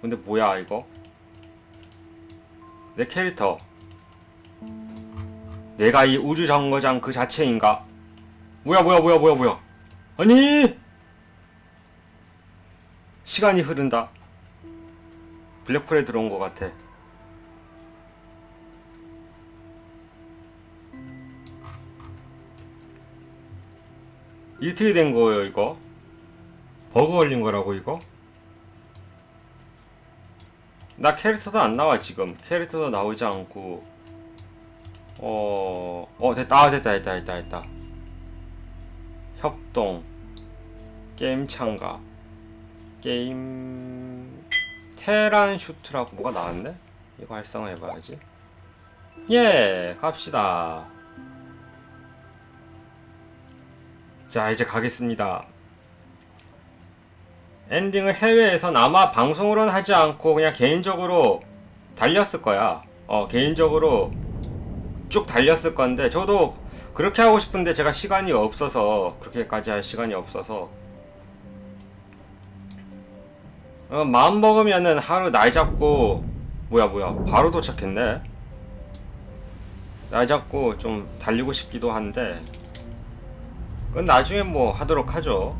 근데 뭐야 이거? 내 캐릭터 내가 이 우주 정거장 그 자체인가? 뭐야 뭐야 뭐야 뭐야 뭐야 아니 시간이 흐른다 블랙홀에 들어온 것 같아 이틀이 된 거예요 이거 버그 걸린 거라고 이거? 나 캐릭터도 안 나와 지금. 캐릭터도 나오지 않고. 어... 어 됐다. 아 됐다 됐다 됐다 됐다. 협동. 게임 참가. 게임 테란 슈트라고 뭐가 나왔네? 이거 활성화 해봐야지. 예 갑시다. 자 이제 가겠습니다 엔딩을 해외에선 아마 방송으로는 하지 않고 그냥 개인적으로 달렸을 거야. 어, 개인적으로 쭉 달렸을 건데 저도 그렇게 하고 싶은데 제가 시간이 없어서 그렇게까지 할 시간이 없어서 어, 마음 먹으면은 하루 날 잡고 뭐야 뭐야 바로 도착했네. 날 잡고 좀 달리고 싶기도 한데 그건 나중에 뭐 하도록 하죠.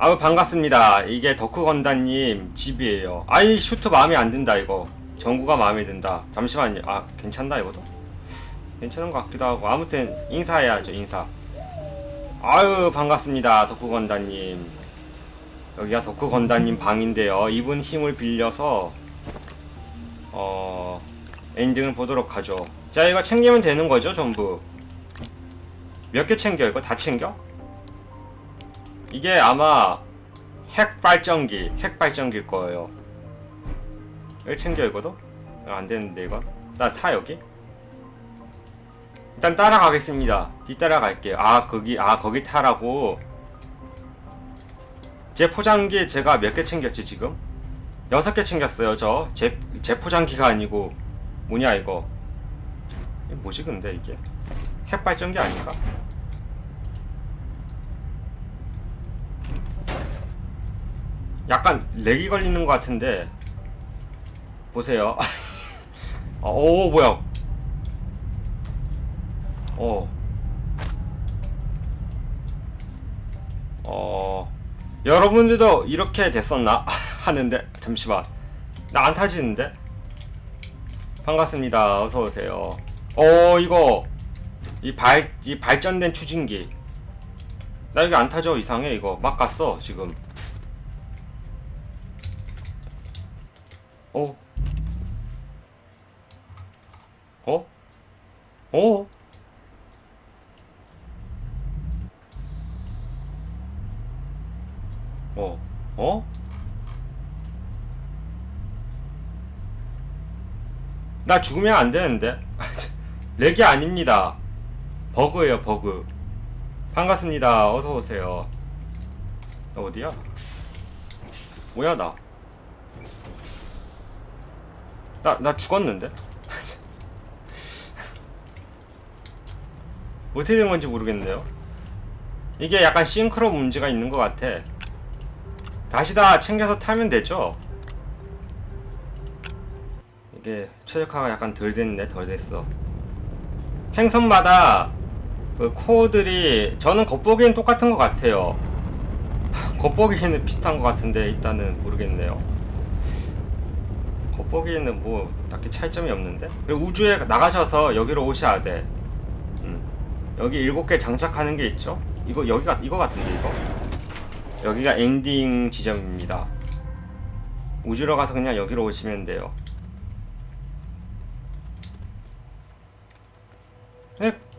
아우 반갑습니다. 이게 덕후 건다님 집이에요. 아이 슈트 마음에 안 든다 이거. 전구가 마음에 든다. 잠시만요. 아 괜찮나 이것도? 괜찮은 것 같기도 하고 아무튼 인사해야죠 인사. 아유 반갑습니다 덕후 건다님. 여기가 덕후 건다님 방인데요. 이분 힘을 빌려서 어 엔딩을 보도록 하죠. 자 이거 챙기면 되는 거죠 전부. 몇 개 챙겨 이거 다 챙겨? 이게 아마 핵 발전기, 핵 발전기일 거예요. 여기 챙겨 이거도? 이거 안 되는데 이거? 나타 여기? 일단 따라가겠습니다. 뒤따라 갈게요. 아 거기 아 거기 타라고. 제 포장기 제가 몇 개 챙겼지 지금? 여섯 개 챙겼어요 저. 제, 제 포장기가 아니고 뭐냐 이거? 뭐지 근데 이게? 핵 발전기 아닌가? 약간 렉이 걸리는 것 같은데. 보세요. 어, 오 뭐야? 어. 어. 여러분들도 이렇게 됐었나? 하는데 잠시만. 나 안 타지는데? 반갑습니다. 어서 오세요. 어 이거. 이 발 이 발전된 추진기. 나 여기 안 타죠? 이상해 이거. 막 갔어 지금 어? 어? 어? 어? 어? 나 죽으면 안 되는데. 렉이 아닙니다. 버그예요, 버그. 반갑습니다. 어서 오세요. 너 어디야? 뭐야, 나? 나, 나 죽었는데? 어떻게 된 건지 모르겠네요. 이게 약간 싱크로 문제가 있는 것 같아. 다시 다 챙겨서 타면 되죠? 이게 최적화가 약간 덜 됐네, 덜 됐어. 행성마다 그 코어들이 저는 겉보기엔 똑같은 것 같아요. 겉보기에는 비슷한 것 같은데 일단은 모르겠네요. 겉보기에는 뭐 딱히 차이점이 없는데 우주에 나가셔서 여기로 오셔야 돼. 음. 여기 일곱 개 장착하는 게 있죠? 이거 여기가 이거 같은데 이거? 여기가 엔딩 지점입니다. 우주로 가서 그냥 여기로 오시면 돼요.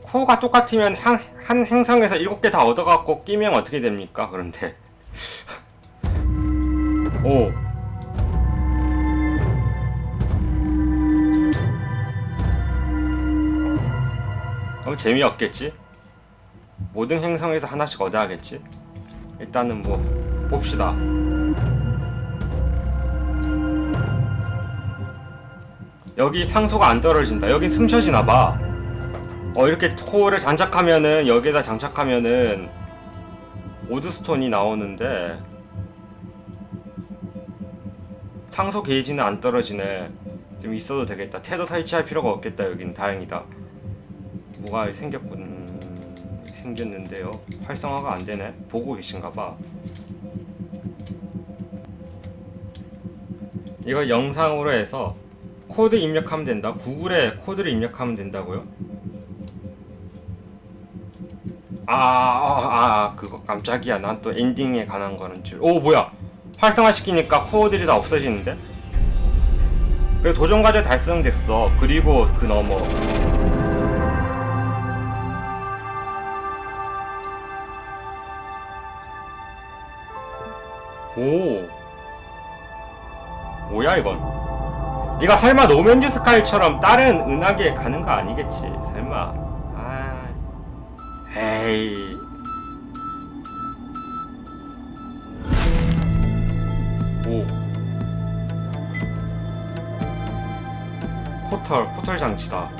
코어가 똑같으면 한, 한 행성에서 일곱 개 다 얻어갖고 끼면 어떻게 됩니까? 그런데 오 그럼 재미없겠지? 모든 행성에서 하나씩 얻어야겠지? 일단은 뭐 봅시다. 여기 상소가 안 떨어진다. 여기 숨 쉬어지나 봐. 어 이렇게 코어를 장착하면은 여기에다 장착하면은 오드스톤이 나오는데 상소 게이지는 안 떨어지네. 좀 있어도 되겠다. 태도 설치할 필요가 없겠다. 여긴 다행이다. 뭐가 생겼군 생겼는데요. 활성화가 안 되네. 보고 계신가 봐. 이거 영상으로 해서 코드 입력하면 된다. 구글에 코드를 입력하면 된다고요? 아, 아, 아, 그거 깜짝이야. 난 또 엔딩에 관한 거는 줄. 오, 뭐야? 활성화 시키니까 코어들이 다 없어지는데? 그리고 도전 과제 달성됐어. 그리고 그 너머. 오. 뭐야 이건? 이거 설마 노맨즈 스카이처럼 다른 은하계에 가는 거 아니겠지? 설마. 아. 에이. 오. 포털, 포털 장치다.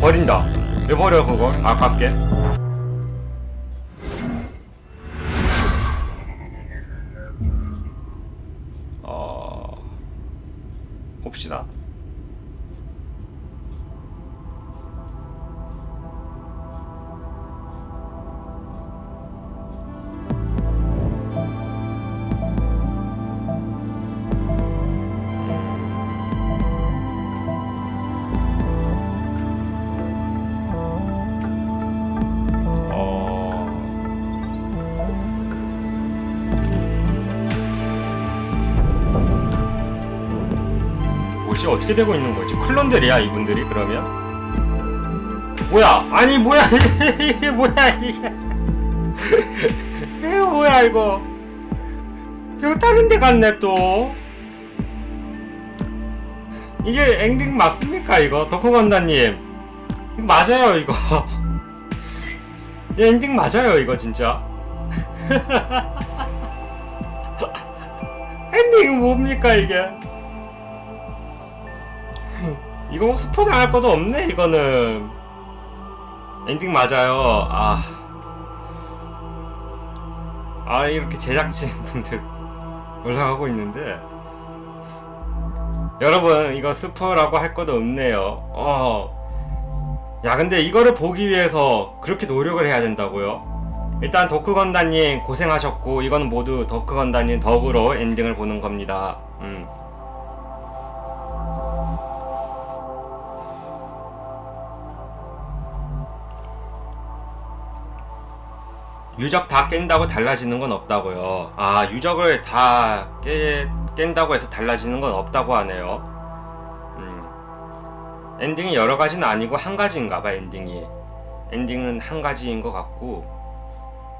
버린다. 왜 버려, 그걸? 아깝게. 어, 봅시다. 어떻게 되고 있는 거지? 클론들이야 이분들이 그러면? 뭐야? 아니 뭐야 이게 뭐야 이게? 뭐야 이거? 이거 다른 데 갔네 또. 이게 엔딩 맞습니까 이거 덕후 건다님? 이거 맞아요 이거. 이 엔딩 맞아요 이거 진짜. 엔딩 뭡니까 이게? 이거 뭐 스포 당할 것도 없네 이거는 엔딩 맞아요 아. 아 이렇게 제작진 분들 올라가고 있는데 여러분 이거 스포라고 할 것도 없네요 어. 야 근데 이거를 보기 위해서 그렇게 노력을 해야 된다고요? 일단 도크 건다님 고생하셨고 이거는 모두 도크 건다님 덕으로 엔딩을 보는 겁니다 음. 유적 다 깬다고 달라지는 건 없다고요. 아 유적을 다 깨, 깬다고 해서 달라지는 건 없다고 하네요. 음. 엔딩이 여러 가지는 아니고 한 가지인가 봐 엔딩이. 엔딩은 한 가지인 것 같고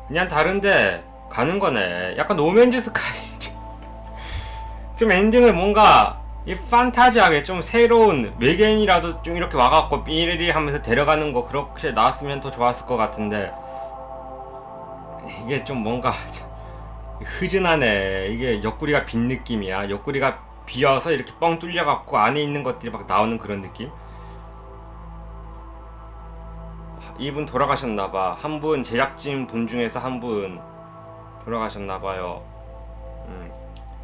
그냥 다른데 가는 거네. 약간 노맨즈 스카이. 좀 엔딩을 뭔가 이 판타지하게 좀 새로운 외계인이라도 좀 이렇게 와갖고 삐리리 하면서 데려가는 거 그렇게 나왔으면 더 좋았을 것 같은데 이게 좀 뭔가 흐진하네. 이게 옆구리가 빈 느낌이야. 옆구리가 비어서 이렇게 뻥 뚫려갖고 안에 있는 것들이 막 나오는 그런 느낌? 이분 돌아가셨나봐. 한 분, 제작진 분 중에서 한 분 돌아가셨나봐요. 음,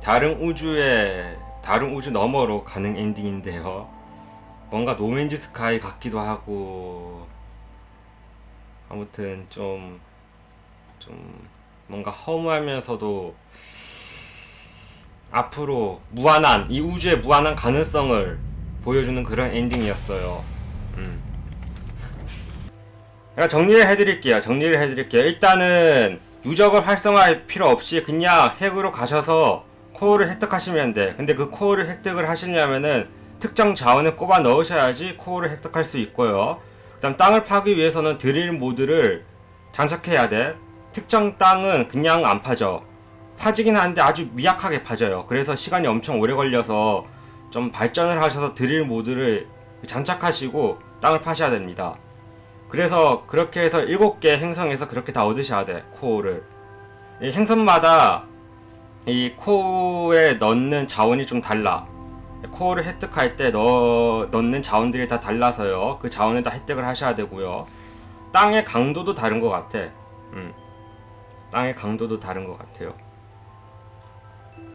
다른 우주에, 다른 우주 너머로 가는 엔딩인데요. 뭔가 노맨즈 스카이 같기도 하고, 아무튼 좀, 좀 뭔가 허무하면서도 앞으로 무한한 이 우주의 무한한 가능성을 보여주는 그런 엔딩이었어요. 음. 제가 정리를 해드릴게요. 정리를 해드릴게요. 일단은 유적을 활성화할 필요 없이 그냥 핵으로 가셔서 코어를 획득하시면 돼. 근데 그 코어를 획득을 하시려면은 특정 자원을 꼽아 넣으셔야지 코어를 획득할 수 있고요. 그다음 땅을 파기 위해서는 드릴 모드를 장착해야 돼. 특정 땅은 그냥 안 파져. 파지긴 하는데 아주 미약하게 파져요. 그래서 시간이 엄청 오래 걸려서 좀 발전을 하셔서 드릴 모드를 장착하시고 땅을 파셔야 됩니다. 그래서 그렇게 해서 7개 행성에서 그렇게 다 얻으셔야 돼, 코어를. 이 행성마다 이 코어에 넣는 자원이 좀 달라. 코어를 획득할 때 넣, 넣는 자원들이 다 달라서요. 그 자원을 다 획득을 하셔야 되고요. 땅의 강도도 다른 것 같아. 음. 땅의 강도도 다른 것 같아요.